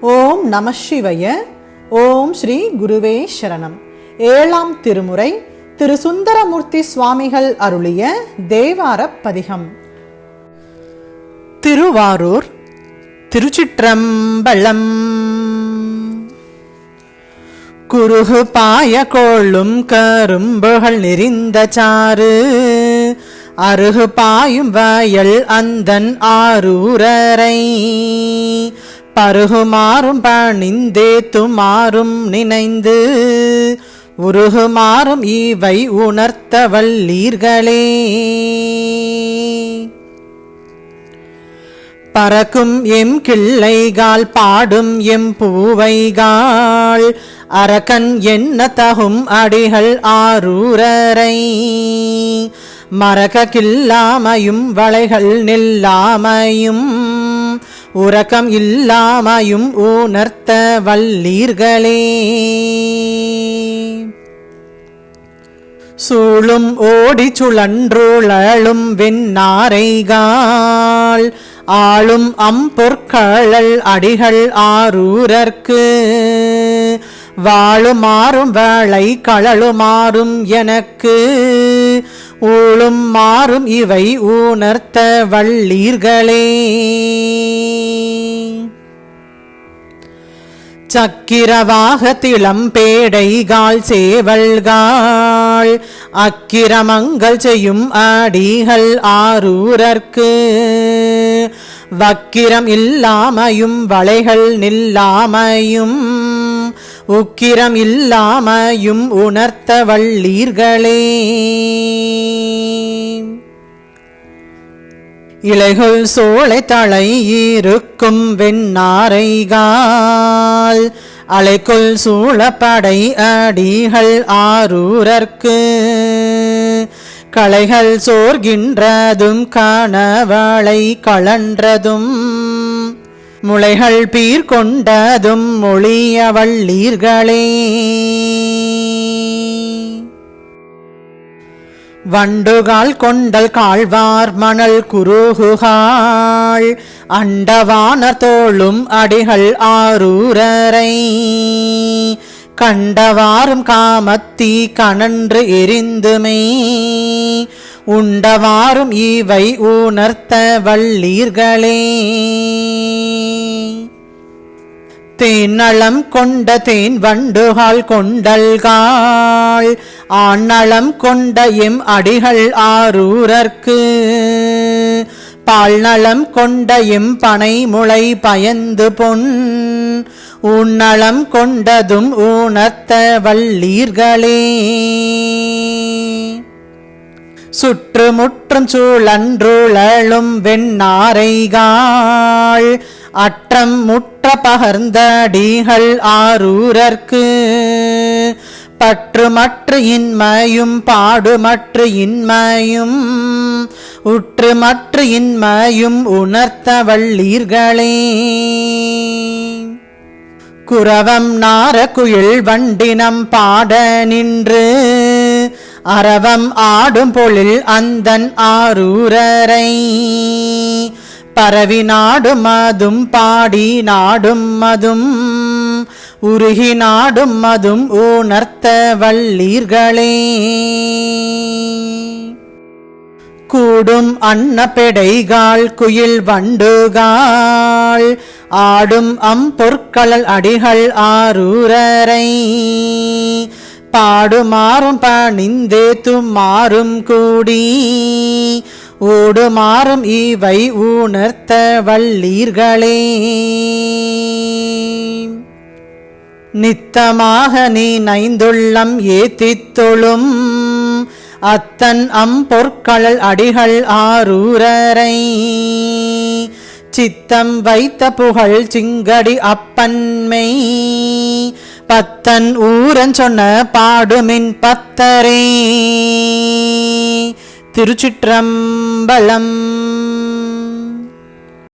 ஓம் நம சிவய. ஓம் ஸ்ரீ குருவே சரணம். ஏழாம் திருமுறை திரு சுந்தரமூர்த்தி சுவாமிகள் அருளிய தேவார பதிகம். திருவாரூர் திருச்சிற்றம்பலம். குருகு பாய கோளும் கரும்புகள் நெறிந்த சாறு. அருகு பாயும் வயல் அந்தன் ஆரூரரை. பருகுமாறும் பணிந்தேத்துமாறும் நினைந்து உருகுமாறும் இவை உணர்த்த வல்லீர்களே. பறக்கும் எம் கிள்ளைகால் பாடும் எம் பூவைகால் அரக்கன் என்ன தகும் அடிகள் ஆரூரரை. மறக்க கில்லாமையும் வளைகள் நில்லாமையும் உறக்கம் இல்லாமையும் உணர்த்த வல்லீர்களே. சூழும் ஓடி சுழன்றுழலும் வெண்ணாரைகால் ஆளும் அம்பொற்கழல் அடிகள் ஆரூரர்க்கு வாழுமாறும் வேளை கழலுமாறும் எனக்கு. ஊழும் மாறும் இவை உணர்த்த வள்ளீர்களே. சக்கிரவாக திளம்பேடைகால் சேவல்காள் அக்கிரமங்கள் செய்யும் அடிகள் ஆரூரர்க்கு வக்கிரம் இல்லாமையும் வளைகள் நில்லாமையும் உக்கிரம் இல்லாமையும் உணர்த்த வள்ளீர்களே. இலைகள் சோலை தலை இருக்கும் வெண்ணாரைகால் அலைக்குள் சூழப்படை அடிகள் ஆரூரர்க்கு களைகள் சோர்கின்றதும் கணவளை கழன்றதும் முளைகள் பீர் கொண்டதும் மொழிய வள்ளீர்களே. வண்டுகால் கொண்டல் காழ்வார் மணல் குருகுகாள் அண்டவான தோளும் அடிகள் ஆரூரரை. கண்டவாறும் காமத்தி கணன்று எரிந்துமே. உண்டவாறும் இவை உணர்த்த வள்ளீர்களே. தேன்னளம் கொண்ட தேன் வண்டுகால் கொண்டல்காள் ஆண்ணளம் கொண்ட எம் அடிகள் ஆரூரர்க்கு பால்நலம் கொண்ட எம் பனை முளை பயந்து பொன் உன்னளம் கொண்டதும் ஊனத்த வள்ளீர்களே சுற்றுமுற்றும் சூழன்றுழலும் வெண்ணாரைகாள் அற்றம் முற்ற பகர்ந்தடிகள் ஆரூரர்க்கு. பற்றுமற்று இன்மையும் பாடுமற்று இன்மையும் உற்றுமற்று இன்மையும் உணர்த்த வள்ளீர்களே. குரவம் நார குயில் வண்டினம் பாட நின்று அரவம் ஆடும் பொழில் அந்தன் ஆரூரரை. பரவி நாடும் அதும் பாடி நாடும் மதும் உருகி நாடும் மதும் உணர்த்த வள்ளீர்களே. கூடும் அன்னப்பெடைகால் குயில் வண்டுகால் ஆடும் அம்பொற்களல் அடிகள் ஆரூரரை. பாடுமாறும் பணிந்தேத்தும் மாறும் கூடி ஓடுமாறும் இவை உணர்த்த வள்ளீர்களே. நித்தமாக நீ நைந்துள்ளம் ஏத்தித்தொழும் அத்தன் அம்பொற்களல் அடிகள் ஆரூரரை. சித்தம் வைத்த புகழ் சிங்கடி அப்பன்மை பத்தன் ஊரன் சொன்ன பாடுமின் பத்தரே. திருச்சிற்றம்பலம்.